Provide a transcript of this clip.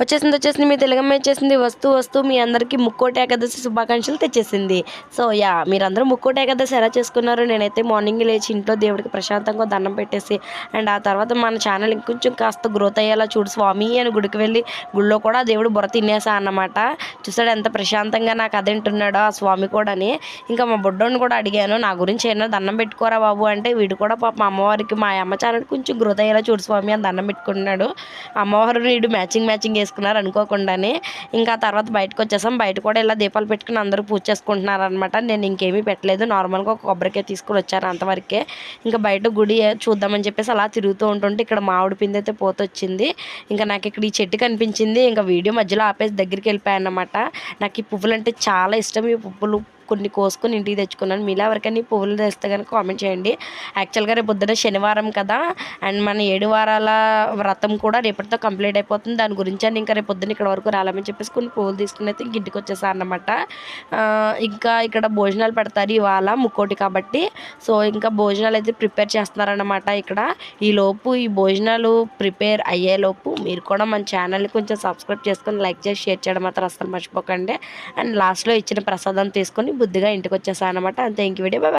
వచ్చేసింది వచ్చేసింది మీ తెలుగమ్మ వచ్చేసింది వస్తూ వస్తూ మీ అందరికీ ముక్కోటి ఏకాదశి శుభాకాంక్షలు తెచ్చేసింది. సో యా మీరందరూ ముక్కోటి ఏకాదశి ఎలా చేసుకున్నారు? నేనైతే మార్నింగ్ లేచి ఇంట్లో దేవుడికి ప్రశాంతంగా దండం పెట్టేసి అండ్ ఆ తర్వాత మన ఛానల్ ఇంకొంచెం కాస్త గ్రోత్ అయ్యేలా చూడు స్వామి అని గుడికి వెళ్ళి గుళ్ళో కూడా దేవుడు బుర్ర తినేసా అన్నమాట. చూసాడు ఎంత ప్రశాంతంగా నాకు అదేంటున్నాడో ఆ స్వామి కూడాని. ఇంకా మా బుడ్డోని కూడా అడిగాను నా గురించి ఏమైనా దండం పెట్టుకోరా బాబు అంటే వీడు కూడా పాప మా అమ్మవారికి మా అమ్మ ఛానల్ కొంచెం గ్రోత్ అయ్యేలా చూడు స్వామి అని దండం పెట్టుకున్నాడు అమ్మవారు వీడు మ్యాచింగ్ మ్యాచింగ్ వేసుకున్నారు అనుకోకుండానే. ఇంకా తర్వాత బయటకు వచ్చేసాం. బయట కూడా ఇలా దీపాలు పెట్టుకుని అందరూ పూజ చేసుకుంటున్నారు అనమాట నేను ఇంకేమీ పెట్టలేదు. నార్మల్గా ఒక కొబ్బరికాయ తీసుకుని వచ్చాను అంతవరకే. ఇంకా బయట గుడి చూద్దామని చెప్పేసి అలా తిరుగుతూ ఉంటుంటే ఇక్కడ మామిడి పిండి అయితే పోతొచ్చింది ఇంకా నాకు ఇక్కడ ఈ చెట్టు కనిపించింది. ఇంకా వీడియో మధ్యలో ఆపేసి దగ్గరికి వెళ్ళిపోయాను అనమాట నాకు ఈ పువ్వులు అంటే చాలా ఇష్టం. ఈ పువ్వులు కొన్ని కోసుకొని ఇంటికి తెచ్చుకున్నాను. మీలో ఎవరికైనా పువ్వులు తెస్తే కనుక కామెంట్ చేయండి. యాక్చువల్గా రేపు పొద్దున శనివారం కదా అండ్ మన ఏడు వారాల వ్రతం కూడా రేపటితో కంప్లీట్ అయిపోతుంది. దాని గురించి అని ఇంకా రేపు పొద్దున ఇక్కడ వరకు రాలేమని చెప్పేసి కొన్ని పువ్వులు తీసుకుని అయితే ఇంక ఇంటికి వచ్చేసాను అనమాట ఇంకా ఇక్కడ భోజనాలు పెడతారు ఇవాళ ముక్కోటి కాబట్టి. సో ఇంకా భోజనాలు అయితే ప్రిపేర్ చేస్తున్నారన్నమాట ఇక్కడ. ఈ లోపు ఈ భోజనాలు ప్రిపేర్ అయ్యేలోపు మీరు కూడా మన ఛానల్ని కొంచెం సబ్స్క్రైబ్ చేసుకొని లైక్ చేసి షేర్ చేయడం మాత్రం అసలు మర్చిపోకండి. అండ్ లాస్ట్లో ఇచ్చిన ప్రసాదం తీసుకొని బుద్ధిగా ఇంటికి వచ్చేసాను అనమాట అంతే ఇంక వీడియో